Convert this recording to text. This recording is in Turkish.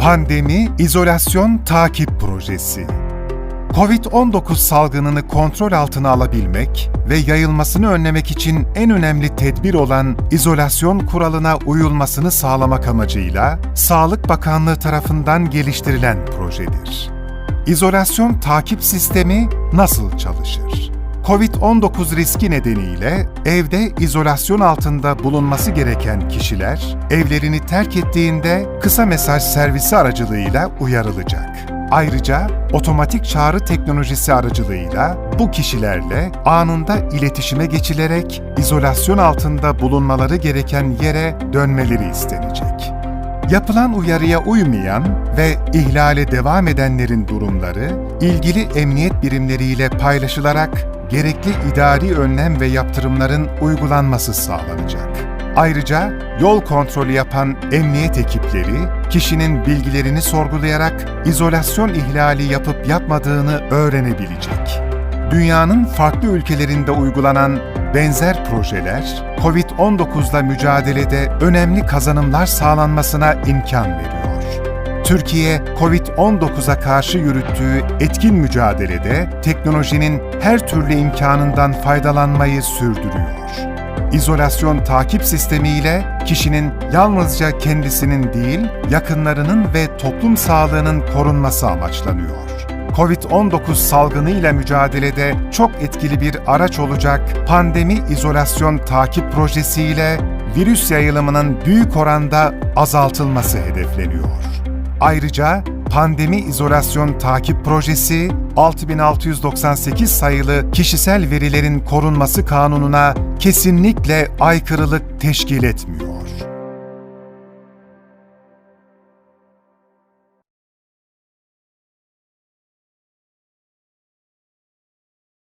Pandemi İzolasyon Takip Projesi Covid-19 salgınını kontrol altına alabilmek ve yayılmasını önlemek için en önemli tedbir olan izolasyon kuralına uyulmasını sağlamak amacıyla Sağlık Bakanlığı tarafından geliştirilen projedir. İzolasyon takip sistemi nasıl çalışır? Covid-19 riski nedeniyle evde izolasyon altında bulunması gereken kişiler, evlerini terk ettiğinde kısa mesaj servisi aracılığıyla uyarılacak. Ayrıca otomatik çağrı teknolojisi aracılığıyla bu kişilerle anında iletişime geçilerek izolasyon altında bulunmaları gereken yere dönmeleri istenecek. Yapılan uyarıya uymayan ve ihlale devam edenlerin durumları ilgili emniyet birimleriyle paylaşılarak gerekli idari önlem ve yaptırımların uygulanması sağlanacak. Ayrıca yol kontrolü yapan emniyet ekipleri kişinin bilgilerini sorgulayarak izolasyon ihlali yapıp yapmadığını öğrenebilecek. Dünyanın farklı ülkelerinde uygulanan benzer projeler, COVID-19'la mücadelede önemli kazanımlar sağlanmasına imkan veriyor. Türkiye, COVID-19'a karşı yürüttüğü etkin mücadelede teknolojinin her türlü imkanından faydalanmayı sürdürüyor. İzolasyon takip sistemiyle kişinin yalnızca kendisinin değil, yakınlarının ve toplum sağlığının korunması amaçlanıyor. Covid-19 salgınıyla mücadelede çok etkili bir araç olacak pandemi izolasyon takip projesiyle virüs yayılımının büyük oranda azaltılması hedefleniyor. Ayrıca Pandemi İzolasyon Takip Projesi 6698 sayılı kişisel verilerin korunması kanununa kesinlikle aykırılık teşkil etmiyor.